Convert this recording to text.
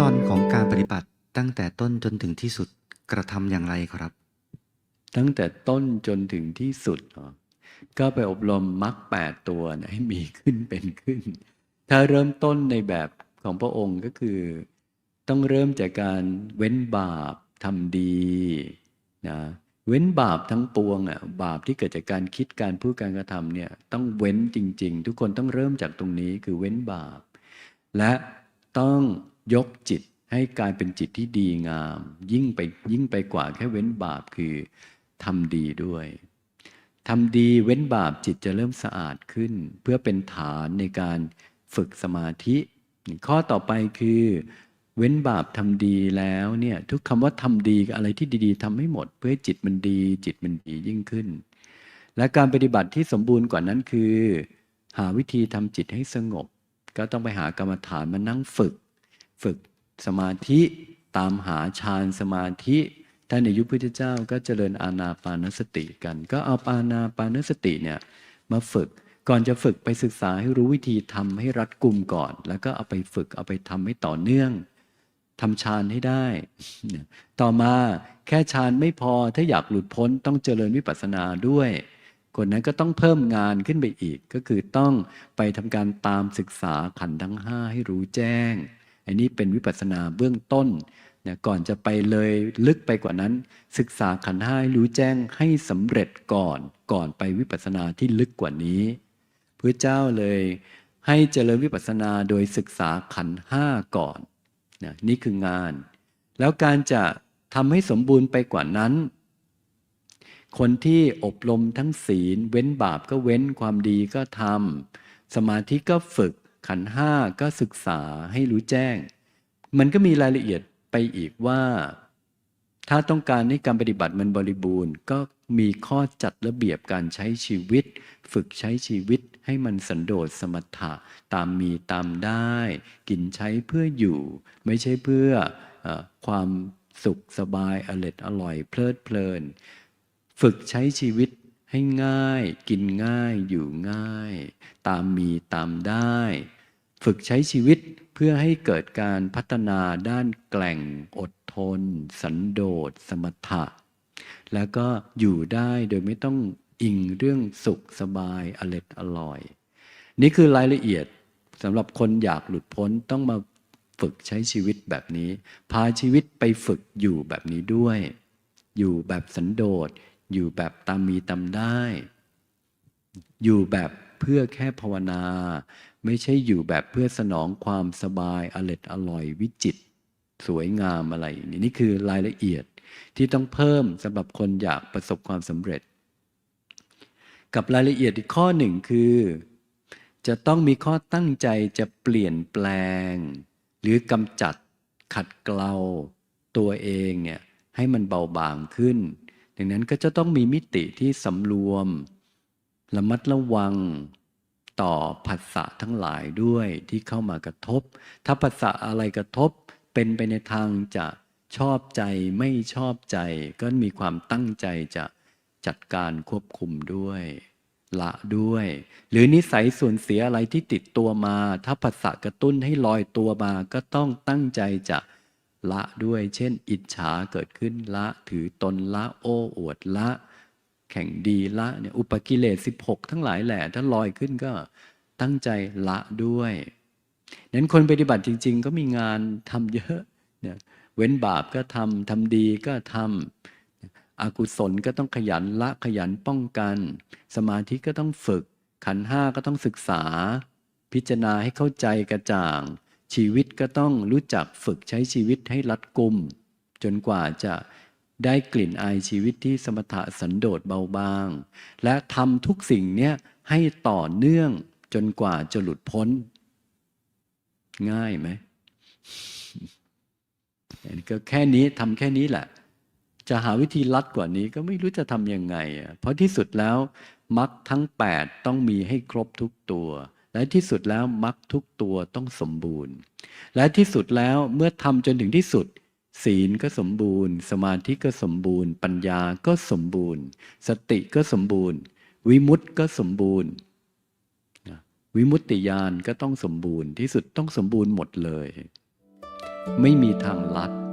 ตอนของการปฏิบัติตั้งแต่ต้นจนถึงที่สุดกระทำอย่างไรครับ ตั้งแต่ต้นจนถึงที่สุดก็ไปอบรมมรรคแปดตัวนะให้มีขึ้นเป็นขึ้น ถ้าเริ่มต้นในแบบของพระองค์ก็คือ ต้องเริ่มจากการเว้นบาปทำดีนะเว้นบาปทั้งปวงอะบาปที่เกิดจากการคิดการพูดการกระทำเนี่ยต้องเว้นจริง ๆ ทุกคนต้องเริ่มจากตรงนี้คือเว้นบาป และต้อง ยกจิตให้กลายเป็นจิตที่ดีงาม ยิ่งไปยิ่งไปกว่าแค่เว้นบาปคือทำดีด้วยทำดีเว้นบาปจิตจะเริ่มสะอาดขึ้น เพื่อเป็นฐานในการฝึกสมาธิ ข้อต่อไปคือ เว้นบาปทำดีแล้วเนี่ยทุกคำว่าทำดีกับอะไรที่ดีๆทำให้หมด เพื่อให้จิตมันดี จิตมันดียิ่งขึ้น และการปฏิบัติที่สมบูรณ์กว่านั้นคือ หาวิธีทำจิตให้สงบ ก็ต้องไปหากรรมฐานมานั่งฝึก ฝึกสมาธิตามหาฌานสมาธิท่านในยุคพุทธเจ้าก็เจริญอาณาปานสติกัน ก็เอาปานาปานสติเนี่ยมาฝึกก่อนจะฝึกไปศึกษาให้รู้วิธีทำให้รัดกุมก่อน แล้วก็เอาไปฝึกเอาไปทำให้ต่อเนื่องทำฌานให้ได้ ต่อมาแค่ฌานไม่พอถ้าอยากหลุดพ้นต้องเจริญวิปัสสนาด้วย คนนั้นก็ต้องเพิ่มงานขึ้นไปอีก ก็คือต้องไปทำการตามศึกษาขันธ์ทั้งห้าให้รู้แจ้ง อันนี้เป็นวิปัสสนาเบื้องต้นนะก่อนจะไปเลยลึกไปกว่านั้น ศึกษาขันห้ารู้แจ้งให้สำเร็จก่อนก่อนไปวิปัสสนาที่ลึกกว่านี้พระเจ้าเลยให้เจริญวิปัสสนาโดยศึกษาขันห้าก่อนนะนี่คืองาน แล้วการจะทำให้สมบูรณ์ไปกว่านั้น คนที่อบรมทั้งศีล เว้นบาปก็เว้นความดีก็ทำสมาธิก็ฝึก ขันห้าก็ศึกษาให้รู้แจ้ง มันก็มีรายละเอียดไปอีกว่า ถ้าต้องการให้การปฏิบัติมันบริบูรณ์ ก็มีข้อจัดระเบียบการใช้ชีวิต ฝึกใช้ชีวิตให้มันสันโดษสมถะตามมีตามได้ กินใช้เพื่ออยู่ ไม่ใช่เพื่อเออความสุขสบายอร็ดอร่อยเพลิดเพลิน ฝึกใช้ชีวิต ให้ง่าย กินง่ายอยู่ง่าย ตามมีตามได้ ฝึกใช้ชีวิตเพื่อให้เกิดการพัฒนาด้านแกล่งอดทน สันโดษ สมถะ แล้วก็อยู่ได้โดยไม่ต้องอิงเรื่องสุขสบายอร็ดอร่อย นี่คือรายละเอียดสำหรับคนอยากหลุดพ้นต้องมาฝึกใช้ชีวิตแบบนี้ พาชีวิตไปฝึกอยู่แบบนี้ด้วย อยู่แบบสันโดษ อยู่แบบตามมีตามได้ อยู่แบบเพื่อแค่ภาวนา ไม่ใช่อยู่แบบเพื่อสนองความสบายอร็ดอร่อยวิจิต สวยงามอะไรอย่างนี้นี่คือรายละเอียดที่ต้องเพิ่มสำหรับคนอยากประสบความสำเร็จ กับรายละเอียดอีกข้อหนึ่งคือ จะต้องมีข้อตั้งใจจะเปลี่ยนแปลง หรือกำจัดขัดเกลาตัวเองเนี่ยให้มันเบาบางขึ้น ดังนั้นก็จะต้องมีมิติที่สำรวมระมัดระวังต่อผัสสะทั้งหลายด้วยที่เข้ามากระทบ ถ้าผัสสะอะไรกระทบ เป็นไปในทางจะชอบใจไม่ชอบใจ ก็มีความตั้งใจจะจัดการควบคุมด้วย ละด้วย หรือนิสัยส่วนเสียอะไรที่ติดตัวมา ถ้าผัสสะกระตุ้นให้ลอยตัวมา ก็ต้องตั้งใจจะ ละด้วย เช่น อิจฉาเกิดขึ้นละ ถือตนละ โอ้อวดละ แข่งดีละเนี่ยอุปกิเลส16 ทั้งหลายแหละถ้าลอยขึ้นก็ตั้งใจละด้วยนั้นคนปฏิบัติจริง ๆ ก็มีงานทำเยอะเนี่ยเว้นบาปก็ทำทำดีก็ทำอากุศลก็ต้องขยันละขยันป้องกัน สมาธิก็ต้องฝึก ขันห้าก็ต้องศึกษา พิจารณาให้เข้าใจกระจ่าง ชีวิตก็ต้องรู้จักฝึกใช้ชีวิตให้รัดกุม จนกว่าจะได้กลิ่นอายชีวิตที่สมถะสันโดษเบาบาง และทำทุกสิ่งเนี้ยให้ต่อเนื่องจนกว่าจะหลุดพ้น ง่ายไหมก็แค่นี้ทำแค่นี้แหละ จะหาวิธีลัดกว่านี้ก็ไม่รู้จะทำยังไง เพราะที่สุดแล้วมรรคทั้ง 8 ต้องมีให้ครบทุกตัว และที่สุดแล้วมรรคทุกตัวต้องสมบูรณ์ และที่สุดแล้วเมื่อทำจนถึงที่สุด ศีลก็สมบูรณ์ สมาธิก็สมบูรณ์ ปัญญาก็สมบูรณ์ สติก็สมบูรณ์ วิมุตติก็สมบูรณ์วิมุตติญาณก็ต้องสมบูรณ์ที่สุดต้องสมบูรณ์หมดเลย ไม่มีทางลัด